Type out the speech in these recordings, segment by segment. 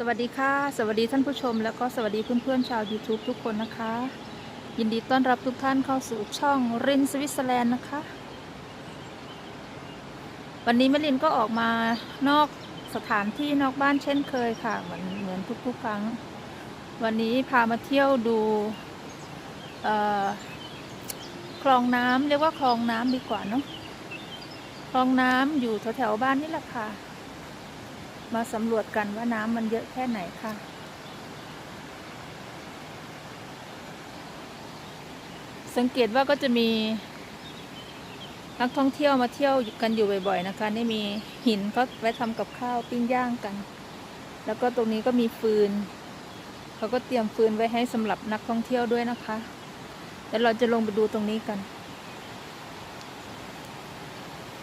สวัสดีค่ะ สวัสดีท่านผู้ชม แล้วก็สวัสดีเพื่อนๆชาว YouTube ทุกคนนะคะ ยินดีต้อนรับทุกท่านเข้าสู่ช่องรินสวิตเซอร์แลนด์นะคะ วันนี้แม่ลินก็ออกมานอกสถานที่นอกบ้านเช่นเคยค่ะ เหมือนเหมือนทุกๆครั้ง วันนี้พามาเที่ยวดูคลองน้ำเรียกว่าคลองน้ำดีกว่าเนาะคลองน้ำอยู่แถวๆบ้านนี่แหละค่ะ มาสำรวจกันว่าน้ำมันเยอะแค่ไหนค่ะ สังเกตว่าก็จะมีนักท่องเที่ยวมาเที่ยวกันอยู่บ่อยๆนะคะ นี่มีหินเขาไว้ทำกับข้าวปิ้งย่างกัน แล้วก็ตรงนี้ก็มีฟืน เขาก็เตรียมฟืนไว้ให้สำหรับนักท่องเที่ยวด้วยนะคะเดี๋ยวเราจะลงไปดูตรงนี้กัน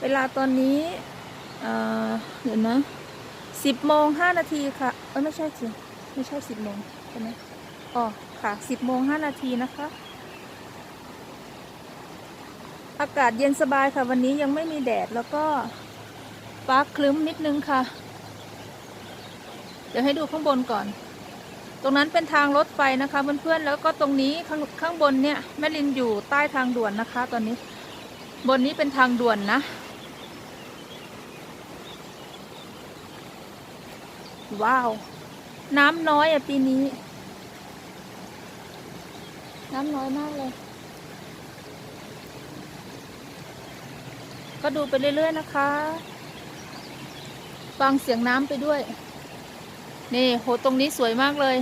เวลาตอนนี้เอ่อเดี๋ยวนะ สิบโมงห้านาทีค่ะ เอ้ยไม่ใช่สิไม่ใช่สิบโมงใช่ไหมอ๋อค่ะสิบโมงห้านาทีนะคะ อากาศเย็นสบายค่ะ วันนี้ยังไม่มีแดดแล้วก็ฟ้าคลึ้มนิดนึงค่ะ เดี๋ยวให้ดูข้างบนก่อน ตรงนั้นเป็นทางรถไฟนะคะเพื่อนๆแล้วก็ตรงนี้ข้างข้างบนเนี่ยแม่ลินอยู่ใต้ทางด่วนนะคะ ตอนนี้ บนนี้เป็นทางด่วนนะ ว้าว น้ำน้อยอะปีนี้ น้ำน้อยมากเลย ก็ดูไปเรื่อย ๆ นะคะ ฟังเสียงน้ำไปด้วย นี่โหตรงนี้สวยมากเลย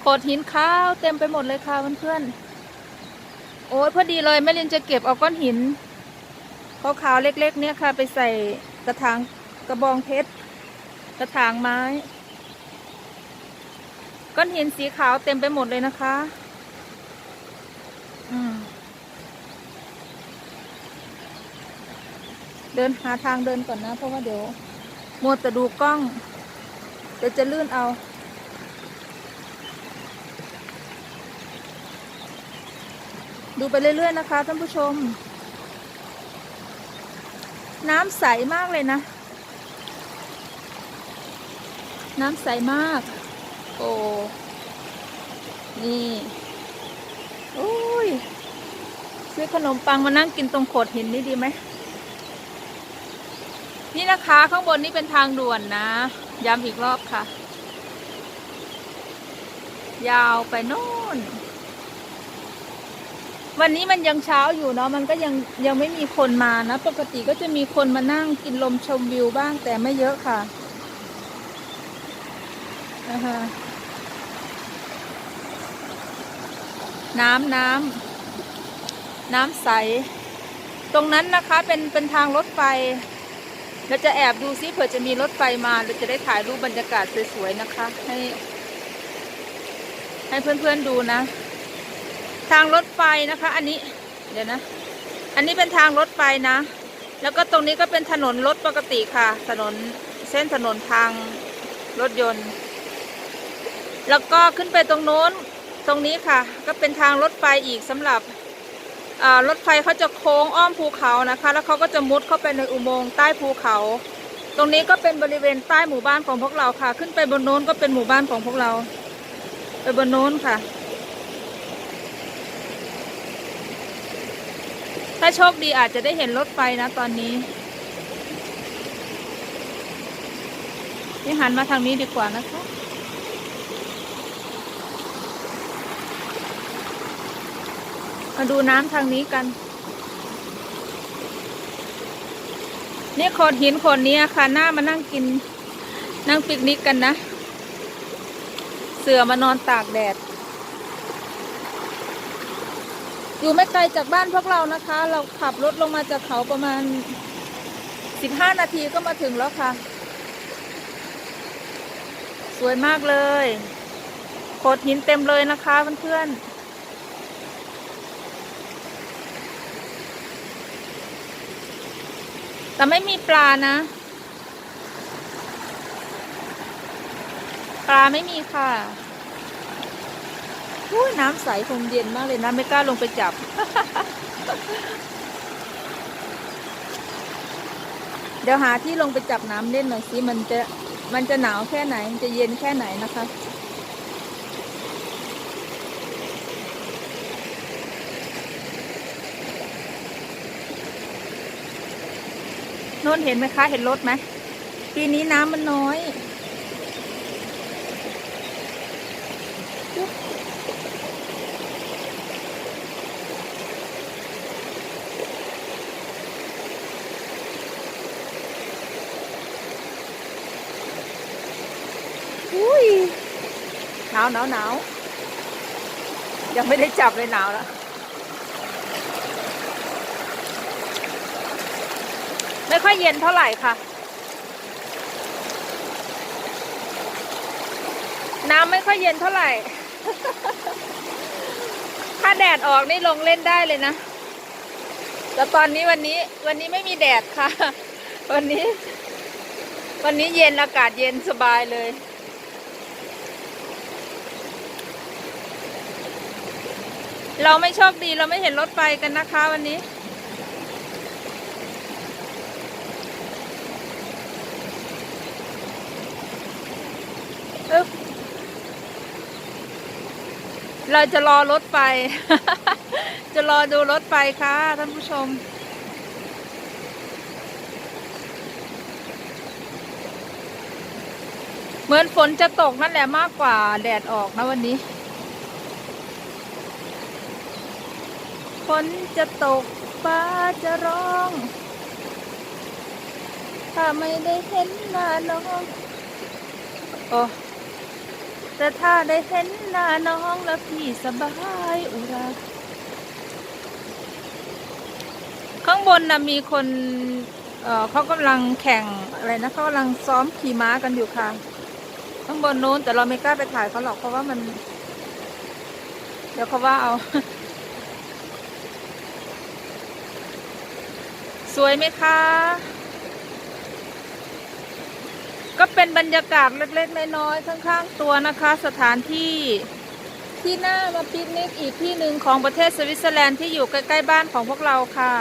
โขดหินขาวเต็มไปหมดเลยค่ะเพื่อนๆ โอ้ยพอดีเลยแม่ลินจะเก็บเอาก้อนหินขาวๆเล็ก ๆ เนี่ยค่ะ ไปใส่กระถางกระบองเพชร กระถางไม้ ก้อนหินสีขาวเต็มไปหมดเลยนะคะ อืม เดินหาทางเดินก่อนนะ เพราะว่าเดี๋ยวมัวแต่ดูกล้อง เดี๋ยวจะลื่นเอาดูไปเรื่อย ๆ นะคะท่านผู้ชม น้ำใสมากเลยนะ น้ำใสมาก โอ้ นี่ โอ้ย ซื้อขนมปังมานั่งกินตรงโขดหินนี่ดีไหม นี่นะคะข้างบนนี่เป็นทางด่วนนะ ย้ำอีกรอบค่ะ ยาวไปโน่น วันนี้มันยังเช้าอยู่เนาะ มันก็ยังยังไม่มีคนมานะ ปกติก็จะมีคนมานั่งกินลมชมวิวบ้างแต่ไม่เยอะค่ะ อ่าฮะน้ำน้ำน้ำใส ตรงนั้นนะคะเป็นเป็นทางรถไฟเราจะแอบดูซิเผื่อจะมีรถไฟมาเราจะได้ถ่ายรูปบรรยากาศสวยๆนะคะ ให้ ให้เพื่อนๆดูนะ ทางรถไฟนะคะ อันนี้ เดี๋ยวนะ อันนี้เป็นทางรถไฟนะ แล้วก็ตรงนี้ก็เป็นถนนรถปกติค่ะ ถนนเส้นถนนทางรถยนต์ แล้วก็ขึ้นไปตรงโน้นตรงนี้ค่ะ ก็เป็นทางรถไฟอีกสำหรับรถไฟเขาจะโค้งอ้อมภูเขานะคะ แล้วเขาก็จะมุดเข้าไปในอุโมงค์ใต้ภูเขา ตรงนี้ก็เป็นบริเวณใต้หมู่บ้านของพวกเราค่ะ ขึ้นไปบนโน้นก็เป็นหมู่บ้านของพวกเรา ไปบนโน้นค่ะ ถ้าโชคดีอาจจะได้เห็นรถไฟนะตอนนี้นี่หันมาทางนี้ดีกว่านะคะ มาดูน้ำทางนี้กัน นี่โขดหินโขดนี้ค่ะ หน้ามานั่งกิน นั่งปิกนิกกันนะ เสือมานอนตากแดด อยู่ไม่ไกลจากบ้านพวกเรานะคะ เราขับรถลงมาจากเขาประมาณสิบห้านาทีก็มาถึงแล้วค่ะ สวยมากเลยโขดหินเต็มเลยนะคะเพื่อนๆ แต่ไม่มีปลานะ ปลาไม่มีค่ะอุ้ยน้ำใสคงเย็นมากเลยนะ ไม่กล้าลงไปจับ เดี๋ยวหาที่ลงไปจับน้ำเล่นหน่อยสิมันจะมันจะหนาวแค่ไหน มันจะเย็นแค่ไหนนะคะ น้นเห็นไหมคะ เห็นรถไหมปีนี้น้ำมันน้อยอุ้ยหนาวหนาวหนาวยังไม่ได้จับเลยหนาวแล้ว ไม่ค่อยเย็นเท่าไหร่ค่ะ น้ำไม่ค่อยเย็นเท่าไหร่ ถ้าแดดออกนี่ลงเล่นได้เลยนะแต่ตอนนี้วันนี้วันนี้ไม่มีแดดค่ะ วันนี้ วันนี้เย็นอากาศเย็นสบายเลยเราไม่โชคดีเราไม่เห็นรถไฟกันนะคะวันนี้ เราจะรอรถไฟ จะรอดูรถไฟค่ะท่านผู้ชม เหมือนฝนจะตกนั่นแหละมากกว่าแดดออกนะวันนี้ ฝนจะตกฟ้าจะร้อง ถ้าไม่ได้เห็นหน้าน้อง โอ้ แต่ถ้าได้เห็นหน้าน้องแล้วพี่สบายอุรา ข้างบนนะมีคนเอ่อเขากำลังแข่งอะไรนะเขากำลังซ้อมขี่ม้ากันอยู่ค่ะ ข้างบนนู้นแต่เราไม่กล้าไปถ่ายเขาหรอกเพราะว่ามัน เดี๋ยวเขาว่าเอา สวยไหมคะ เป็นบรรยากาศเล็กๆน้อยๆข้างๆตัวนะคะ สถานที่ที่น่ามาปิกนิกอีกที่หนึ่งของประเทศสวิตเซอร์แลนด์ที่อยู่ใกล้ๆบ้านของพวกเราค่ะ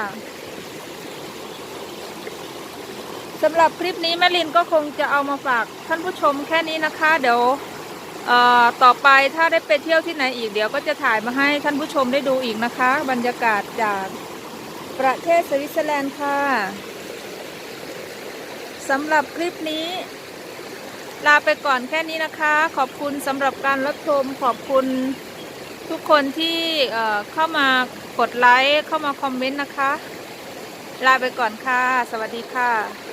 สำหรับคลิปนี้แม่ลินก็คงจะเอามาฝากท่านผู้ชมแค่นี้นะคะ เดี๋ยวต่อไปถ้าได้ไปเที่ยวที่ไหนอีกเดี๋ยวก็จะถ่ายมาให้ท่านผู้ชมได้ดูอีกนะคะ บรรยากาศจากประเทศสวิตเซอร์แลนด์ค่ะสำหรับคลิปนี้ ลาไปก่อนแค่นี้นะคะ ขอบคุณสำหรับการรับชม ขอบคุณทุกคนที่เข้ามากดไลค์ เข้ามาคอมเมนต์นะคะ ลาไปก่อนค่ะ สวัสดีค่ะ